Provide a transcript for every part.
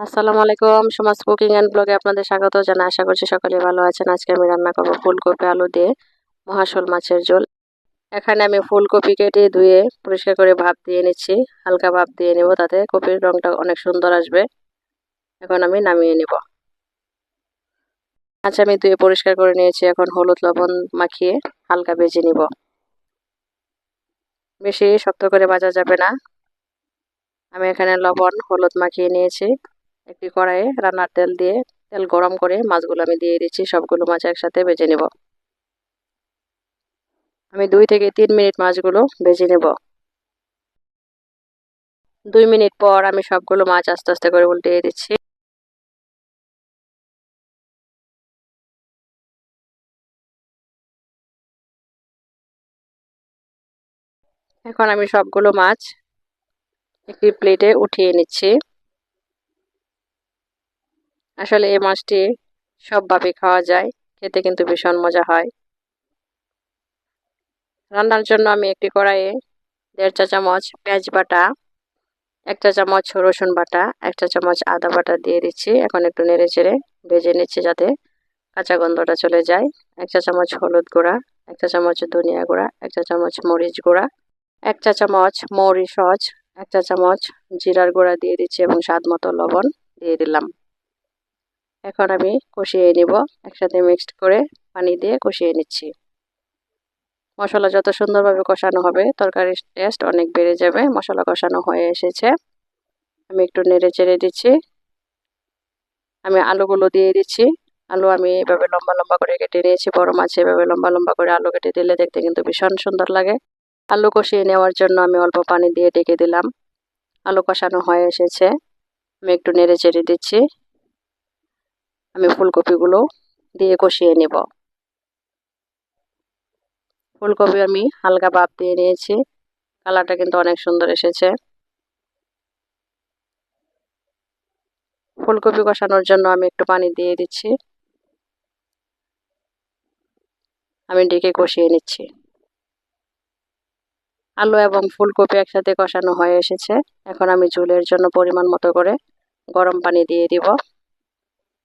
আসসালামু আলাইকুম, সমাজ কুকিং অ্যান্ড ব্লগে আপনাদের স্বাগত জানাই। আশা করছি সকলে ভালো আছেন। আজকে আমি রান্না করব ফুলকপি, আলু দিয়ে মহাশোল মাছের ঝোল। এখানে আমি ফুলকপি কেটে ধুয়ে পরিষ্কার করে ভাপ দিয়ে নিচ্ছি। হালকা ভাপ দিয়ে নেব তাতে। কপির রংটা অনেক সুন্দর আসবে। এখন আমি নামিয়ে নেব। আচ্ছা আমি ধুয়ে পরিষ্কার করে নিয়েছি। এখন হলুদ লবণ মাখিয়ে হালকা ভেজে নিব। বেশি শক্ত করে ভাজা যাবে না। আমি এখানে লবণ, হলুদ মাখিয়ে নিয়েছি। একটি কড়াইয়ে রান্নার তেল দিয়ে তেল গরম করে মাছগুলো আমি দিয়ে দিচ্ছি, সবগুলো মাছ একসাথে ভেজে নেব। আমি দুই থেকে তিন মিনিট মাছগুলো ভেজে নেব। দুই মিনিট পর আমি সবগুলো মাছ আস্তে আস্তে করে উল্টিয়ে দিচ্ছি। এখন আমি সবগুলো মাছ একটি প্লেটে উঠিয়ে নিচ্ছি। আসলে এই মাছটি সবভাবে খাওয়া যায়, খেতে কিন্তু ভীষণ মজা হয়। রান্নার জন্য আমি একটি কড়াইয়ে দেড় চা চামচ পেঁয়াজ বাটা, এক চা চামচ রসুন বাটা, এক চা চামচ আদা বাটা দিয়ে দিচ্ছি। এখন একটু নেড়ে চেড়ে ভেজে নিচ্ছি যাতে কাঁচা গন্ধটা চলে যায়। এক চা চামচ হলুদ গুঁড়া, এক চা চামচ ধনিয়া গুঁড়া, এক চা চামচ মরিচ গুঁড়া, এক চা চামচ মৌরি সজ এক চা চামচ জিরার গুঁড়া দিয়ে দিচ্ছি এবং স্বাদ মতো লবণ দিয়ে দিলাম। এখন আমি কষিয়ে নিব। একসাথে মিক্সড করে পানি দিয়ে কষিয়ে নিচ্ছি। মশলা যত সুন্দরভাবে কষানো হবে, তরকারির টেস্ট অনেক বেড়ে যাবে। মশলা কষানো হয়ে এসেছে। আমি একটু নেড়ে চেড়ে দিচ্ছি। আমি আলুগুলো দিয়ে দিচ্ছি। আলু আমি এভাবে লম্বা লম্বা করে কেটে নিয়েছি। বড় মাছ এভাবে লম্বা লম্বা করে আলু কেটে দিলে দেখতে কিন্তু ভীষণ সুন্দর লাগে। আলু কষিয়ে নেওয়ার জন্য আমি অল্প পানি দিয়ে ডেকে দিলাম। আলু কষানো হয়ে এসেছে। আমি একটু নেড়ে চেড়ে দিচ্ছি। আমি ফুলকপিগুলো দিয়ে কষিয়ে নেব। ফুলকপি আমি হালকা ভাপ দিয়ে নিয়েছি। কালারটা কিন্তু অনেক সুন্দর এসেছে। ফুলকপি কষানোর জন্য আমি একটু পানি দিয়ে দিচ্ছি। আমি ডেকে কষিয়ে নিচ্ছি। আলু এবং ফুলকপি একসাথে কষানো হয়ে এসেছে। এখন আমি ঝুলের জন্য পরিমাণ মতো করে গরম পানি দিয়ে দিব।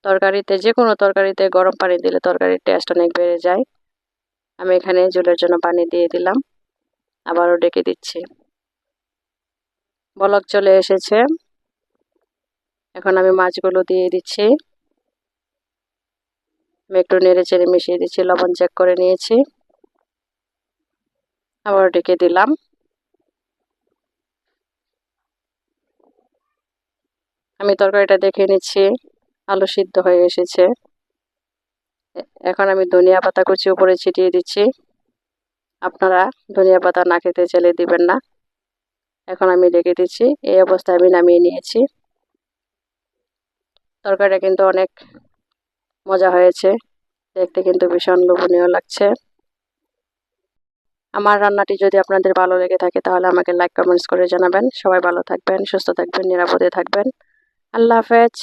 তরকারিতে যে কোনো তরকারিতে গরম পানি দিলে তরকারির টেস্ট অনেক বেড়ে যায়। আমি এখানে ঝোলের জন্য পানি দিয়ে দিলাম। আবারও ডেকে দিচ্ছি। বলক চলে এসেছে। এখন আমি মাছগুলো দিয়ে দিচ্ছি। আমি একটু নেড়ে চেড়ে মিশিয়ে দিচ্ছি, লবণ চেক করে নিয়েছি। আবার ডেকে দিলাম। আমি তরকারিটা দেখে নিচ্ছি। আলু সিদ্ধ হয়ে এসেছে। এখন আমি ধনিয়া পাতা কুচি উপরে ছিটিয়ে দিচ্ছি। আপনারা ধনিয়া পাতা না খেতে চাইলে দিবেন না। এখন আমি রেখে দিচ্ছি। এই অবস্থায় আমি নামিয়ে নিয়েছি। তরকারিটা কিন্তু অনেক মজা হয়েছে। দেখতে কিন্তু ভীষণ লোভনীয় লাগছে। আমার রান্নাটি যদি আপনাদের ভালো লেগে থাকে, তাহলে আমাকে লাইক কমেন্টস করে জানাবেন। সবাই ভালো থাকবেন, সুস্থ থাকবেন, নিরাপদে থাকবেন। আল্লাহ হাফেজ।